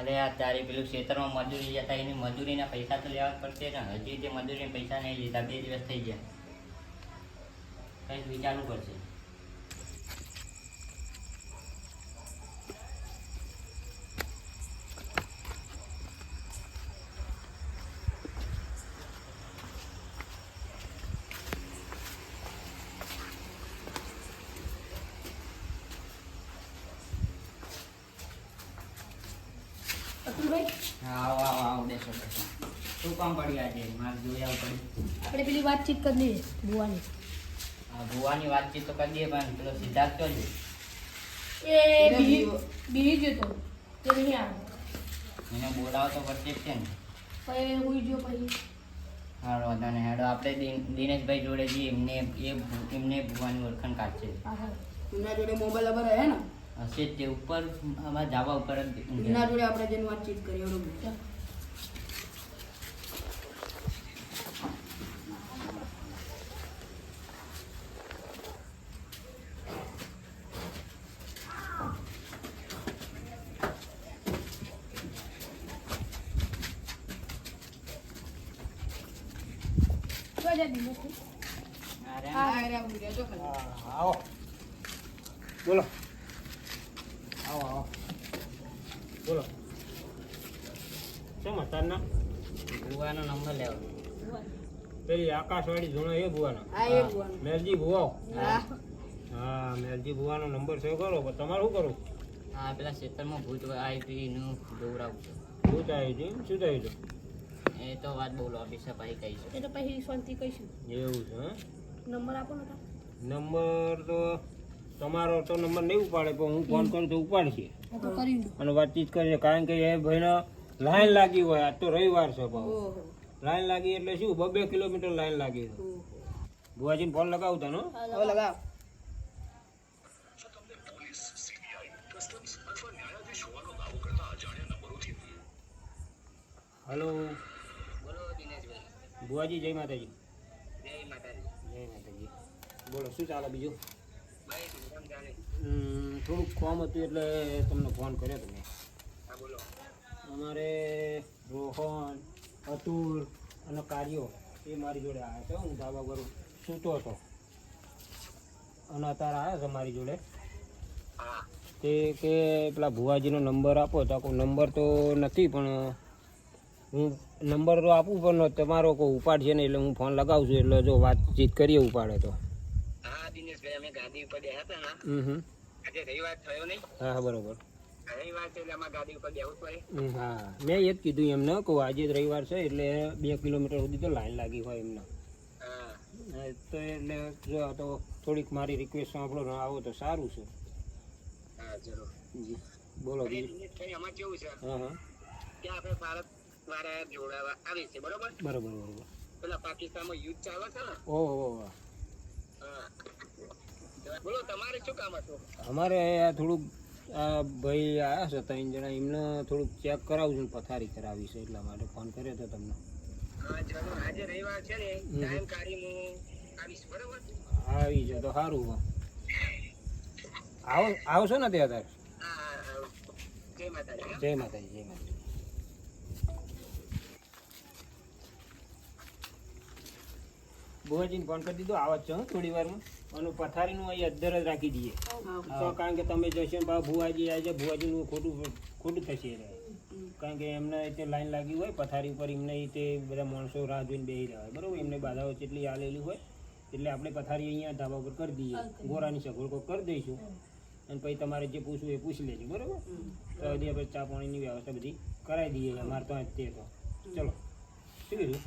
અરે આ તારી પેલું ખેતરમાં મજૂરી જતા એની મજૂરીના પૈસા તો લેવા જ પડશે ને. હજી તે મજૂરીના પૈસા નહીં લીધા, બે દિવસ થઈ ગયા. કંઈક વિચારવું પડશે અતુલભાઈ હા આવો આવો આવો બેસો બેસો. શું કામ પડ્યું આજે? મારે જોઈ આવું પડ્યું. આપણે પેલી વાતચીત કરી દઈએ ભુવાની. હા ભુવાની વાતચીત તો કરી દઈએ પણ પેલો સિદ્ધાર્થ તો જ એ બીજી બીજી ગયો તો તે નહીં આવ્યો એને બોલાવો તો પડશે જ છે ને. પછી હુઈ ગયો પછી. હા વાંધો નહીં. હેડો આપણે દિનેશભાઈ જોડે જઈએ એમને એ એમને ભુવાની ઓળખાણ કાઢશે. હા હા. જોડે મોબાઈલ નંબર હે ને? હશે તે ઉપર આમાં જવા ઉપર જ એના જોડે આપણે જઈને વાતચીત ખાલી. આવો. બોલો. આવો આવો. બોલો. શું તારના ભુવાનો નંબર લેવો. પેલી આકાશવાણી જૂનો એ ભુવાનો. હા, એ ભુવાનો. મેલજી ભુવાઓ? હા. હા મેલજી ભુવાનો નંબર સેવ કરો? પણ તમારે શું કરું હા પેલા ખેતરમાં ભૂત આવી હતી એનું દોવડાવું છું. શું થાય છે શું થયું છે? એ તો વાત બોલો છે ભાઈ કહીશું એ તો પછી શાંતિ કહીશું. એવું છે હં? નંબર આપો ને નંબર તો તમારો તો નંબર નહીં ઉપાડે પણ હું ફોન કરું તો ઉપાડશે. અને વાતચીત કરીએ કારણ કે એ ભાઈનો લાઈન લાગી હોય આજ તો રવિવાર છે ભાવ. ઓહો. લાઈન લાગી એટલે શું બબે કિલોમીટર લાઈન લાગી ભુવાજીને ફોન લગાવતા નો લગાવ. હલો. બોલો ભુવાજી જય માતાજી. જય માતાજી. જય માતાજી. બોલો શું ચાલે બીજું? થોડુંક કામ હતું એટલે તમને ફોન કર્યો તમે અમારે રોહન અતુલ અને કાર્યો એ મારી જોડે આવ્યા છે હું ધાબા પર સૂતો હતો. અને અત્યારે આવ્યા છે મારી જોડે. હા. તે કે પેલા ભુવાજીનો નંબર આપો. તો આખો નંબર તો નથી પણ હું નંબર તો આપું પણ તમારો કોઈ ઉપાડશે નહીં એટલે હું ફોન લગાવું છું. એટલે જો વાતચીત કરીએ ઉપાડે તો. અમે ગાદી ઉપર બેઠા હતા ને આજે રવિવાર થયો નહીં. હા બરોબર. હા. મેં એ જ કીધું એમને કહું આજે જ રવિવાર છે એટલે બે કિલોમીટર સુધી તો લાઈન લાગી હોય એમને. તો એટલે જો તો થોડીક મારી રિક્વેસ્ટ સાંભળો આવો તો સારું છે. જી. બોલો બીજું. કેવું છે? હા હા. કે આપણે ભારત દ્વારા જોડાવા આવી છે બરોબર? બરોબર બરોબર. પેલા પાકિસ્તાનમાં યુદ્ધ ચાલે છે ને? ઓહો બોલો તમારે શું કામ હતું? અમારે આ થોડુંક આ ભાઈ આવ્યા છે ત્રણ જણા. એમને થોડુંક ચેક કરાવું છું પથારી કરાવી છે એટલા માટે ફોન કર્યો હતો તમને. આજે રવિવાર છે ને ટાઈમ કાઢી હું આવીશ બરોબર? આવી જો તો સારું. આવો આવશો ને તે અત્યારે જય માતાજી જય માતાજી જય માતાજી. બુવાજીને ફોન કરી દીધો. આવત છો થોડી વારમાં. અને પથારીનું અહીં અદ્ધર જ રાખી દઈએ. તો કારણ કે તમે જશો ને ભુવાજી આવી જાય ભુવાજીનું ખોટું ખોટું થશે. કારણ કે એમને તે લાઈન લાગી હોય પથારી ઉપર એમને તે બધા માણસો રાહ જોઈને બેસી રહ્યા હોય. બરાબર? એમને બાધાઓ જેટલી આલેલી હોય એટલે આપણે પથારી અહીંયા ધાબા ઉપર કરી દઈએ. ગોરાની સગવડ કોઈ કરી દઈશું. અને પછી તમારે જે પૂછવું એ પૂછી લેજો. બરાબર? તો હજી આપણે ચા પાણીની વ્યવસ્થા બધી કરાવી દઈએ અમારે તો તે તો. ચલો. શું કીધું?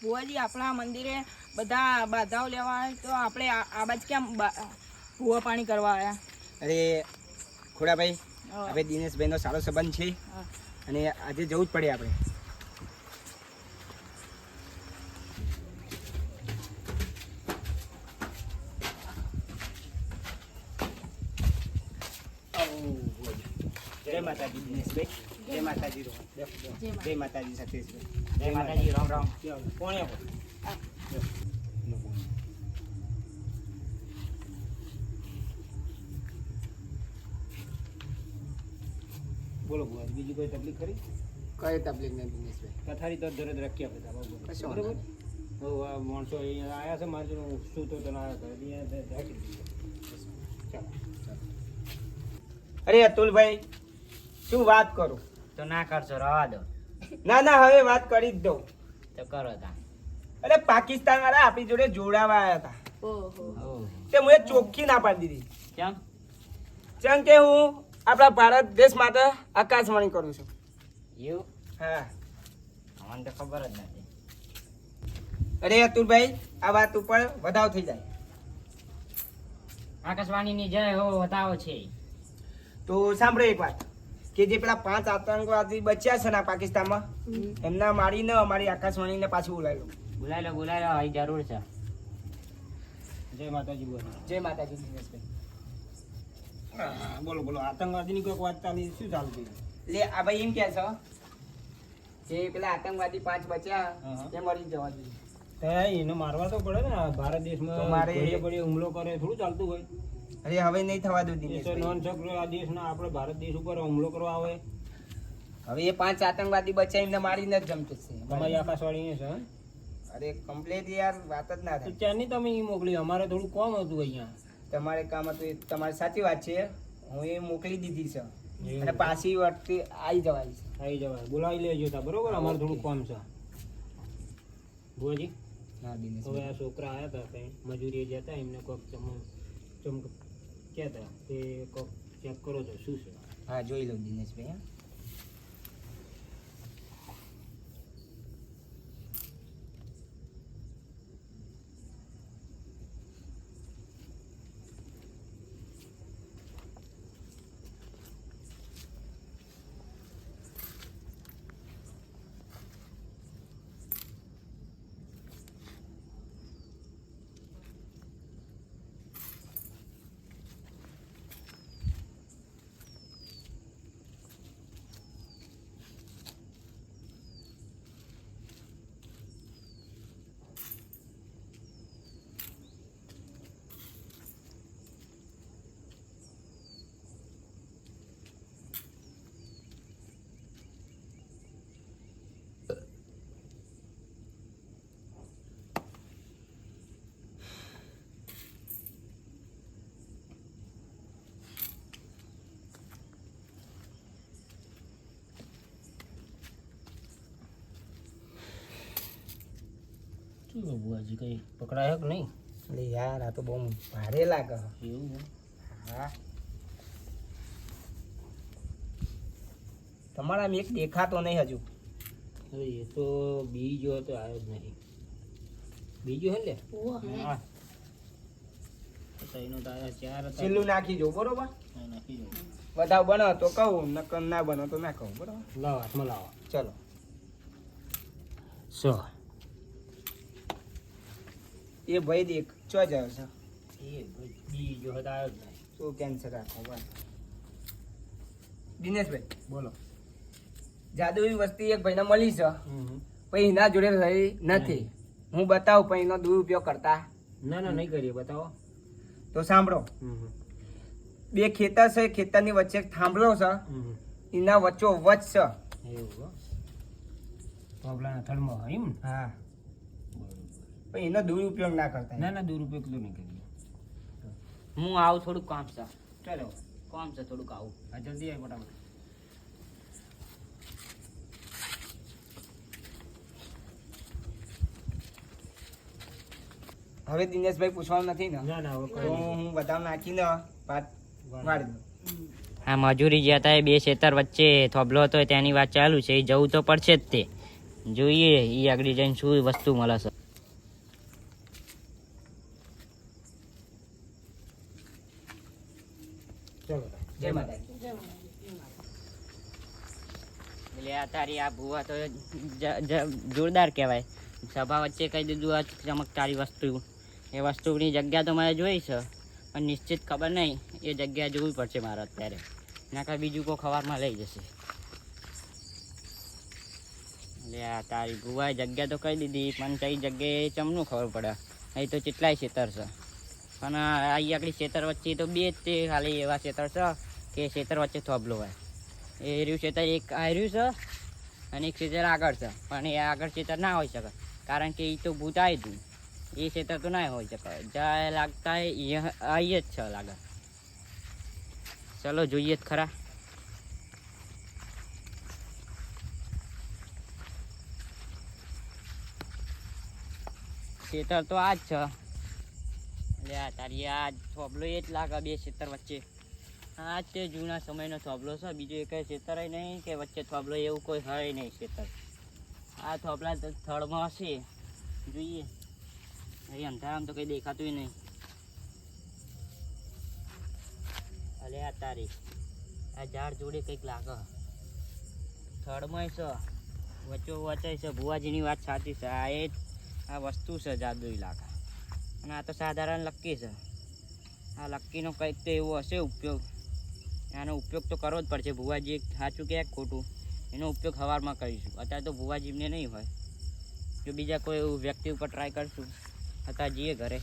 ભુવાજી આપણા મંદિરે બધા બાધાઓ લેવા આવે તો આપણે આ બાજ કેમ ભૂવા પાણી કરવા આવ્યા? અરે ખોડાભાઈ. હવે દિનેશભાઈનો સારો સંબંધ છે અને આજે જવું જ પડે આપણે. જય માતાજી. સતીશભાઈ જય માતાજી રામ રામ. કોણે બોલો બોલો બીજી કોઈ તકલીફ ખરી? કઈ તકલીફ નહીં દિનેશભાઈ. કથારી તો દરદ રખ્યા બધા કશું બરોબર? માણસો અહીંયા આવ્યા છે મારે શું તો તને આવ્યા અરે અતુલભાઈ શું વાત કરું? તો ના કરશો રવા દો. ના ના હવે વાત કરી જ દઉં. તો કરો તા. અરે પાકિસ્તાન વાળા આપણી જોડે જોડાવા આવ્યા હતા. તે મને ચોખ્ખી ના પાડી દીધી. કેમ? જેમ કે હું આપણા ભારત દેશ માટે આકાશવાણી કરું છું. એવું? હા. મને તો ખબર જ નથી. અરે અતુલભાઈ આ વાત ઉપર વધાવ થઈ જાય. આકાશવાણીની જય હો વધાવો છે. તો સાંભળો એક વાત. કે જે પેલા પાંચ આતંકવાદી બચ્યા છે ને પાકિસ્તાનમાં એમના મારીને અમારી આકાશવાણીને પાછું બોલાવી લો બોલાવી લો બોલાવી લો અહીં જરૂર છે. જય માતાજી બોલો. જય માતાજી દિનેશભાઈ. બોલો બોલો. આતંકવાદીની કોઈક વાત ચાલી શું ચાલતી લે આ ભાઈ એમ કે છો જે પેલા આતંકવાદી પાંચ બચ્યા તે મરી જવા જોઈએ. એને મારવા તો પડે ને ભારત દેશમાં મારે- હુમલો કરે થોડું ચાલતું હોય. અરે હવે નહીં થવા દો એ દિનેશભાઈ નોન છોકરો આ દેશના આપણે ભારત દેશ ઉપર હુમલો કરવા આવે. હવે એ પાંચ આતંકવાદી બચાવીને મારીને જ જમતું છે. તમારી આકાશવાણી છે અરે કમ્પ્લેટ યાર વાત જ ના થાય. નહીં તમે એ મોકલી? અમારે થોડું કોમ હતું અહીંયા. તમારે કામ હતું તમારી સાચી વાત છે. હું એ મોકલી દીધી છે. અને પાછી વખતે આવી જવાય છે. આવી જવાય. બોલાવી લેજો તા બરોબર? અમારે થોડું કોમ છે. ભુવાજી? હા હવે આ છોકરા આવ્યા હતા કંઈ મજૂરીએ જતા એમને કોક ચમ ચમક કહેતા તે ચેક કરો છો શું છે? હા જોઈ લઉં દિનેશભાઈ હા. શું હજી કંઈ પકડાયો કે નહીં? એટલે યાર આ તો બહુ ભારે લાગે. એવું હા. તમારા એક દેખાતો નહીં હજુ. એ તો બીજો તો આવ્યો જ નહીં. બીજો હે લે હા. એનો તો ચાર હતા. છેલ્લું નાખી જો બરોબર? નાખી દો. બધા બનો તો કહું નકર ના બનો તો ના કહું બરોબર? લાવો હાથમાં લાવો. ચલો. સો એ ભાઈ દેખ ચો જાય છે? એ ભાઈ બીજો હતો આવ્યો જ નહીં. શું કેન્સર રાખો દિનેશભાઈ બોલો. જાદુઈ વસ્તી એક ભાઈને મળી છે. પછી એના જોડે રહી નથી. હું બતાવું પણ એનો દુરુપયોગ કરતા. ના ના નહીં કરીએ બતાવો. તો સાંભળો. બે ખેતર છે ખેતરની વચ્ચે એક થાંભલો છે. એના વચ્ચો વચ છે. એવું પ્રોબ્લેમ થર્મો એમ હા. પણ એનો દુરુપયોગ ના કરતા. ના ના દુરુપયોગ તો નહીં કરીએ. હું આવું થોડુંક કામ છે. ચાલો. કામ છે થોડુંક આવું. હા જલ્દી આવી ફટાફટ. હવે દિનેશભાઈ પૂછવાનું નથી ને? ના ના હવે તો હું બધા નાખીને વાત વાળી દઉં. હા મજૂરી જે હતા એ બે ખેતર વચ્ચે થોભલો હતો તેની વાત ચાલુ છે. એ જવું તો પડશે જ તે. જોઈએ એ આગળ જઈને શું વસ્તુ મળે છે. ચલો જય માતાજી. એટલે આ તારી આ ભૂવા તો જોરદાર કહેવાય. સભા વચ્ચે કહી દીધું આ ચમકતારી વસ્તુ. એ વસ્તુની જગ્યા તો મારે જોઈ છે પણ નિશ્ચિત ખબર નહીં એ જગ્યા જોવી પડશે મારે અત્યારે. નાકા બીજું કોઈ ખબરમાં લઈ જશે. એટલે આ તારી ભૂવાએ જગ્યા તો કહી દીધી પણ કઈ જગ્યાએ ચમનું ખબર પડે. અહીં તો કેટલાય છે છે. પણ આ અહીં આગળ ખેતર વચ્ચે તો બે જ તે ખાલી એવા ખેતર છે કે ખેતર વચ્ચે થોભલો હોય. એ રહ્યું ખેતર એક આ રહ્યું છે અને એક ખેતર આગળ છે. પણ એ આગળ ખેતર ના હોઈ શકે. કારણ કે એ તો ભૂત આવી હતું એ ખેતર તો ના હોઈ શકે. જ્યાં લાગતા એ અહીં જ છે લાગે. ચલો જોઈએ જ ખરા. ખેતર તો આ જ છે. એટલે તારી આ થોબલો એ જ લાગે બે ખેતર વચ્ચે. આ તે જૂના સમયનો થોબલો છે, બીજો એક ખેતર નહીં કે વચ્ચે થોબલો એવું કોઈ હોય નહીં ખેતર. આ થોબલા તો થડમાં હશે જોઈએ. અહીં અંધારામાં તો કંઈ દેખાતું નહીં. અલે આ તારી, આ ઝાડ જોડે કંઈક લાગે. થડમાં છે વચ્ચો વચ્ચે છે, ભુવાજીની વાત સાચી છે, આ એ આ વસ્તુ છે જાદુઈ લાગે. અને આ તો સાધારણ લક્કી છે. આ લક્કીનો કંઈક તો એવો હશે ઉપયોગ. આનો ઉપયોગ તો કરવો જ પડશે. ભુવાજી સાચું કે ખોટું? એનો ઉપયોગ હવારમાં કરીશું. અત્યારે તો ભુવાજીને નહીં હોય. જો બીજા કોઈ એવું વ્યક્તિ ઉપર ટ્રાય કરશું, અત્યારે જઈએ ઘરે.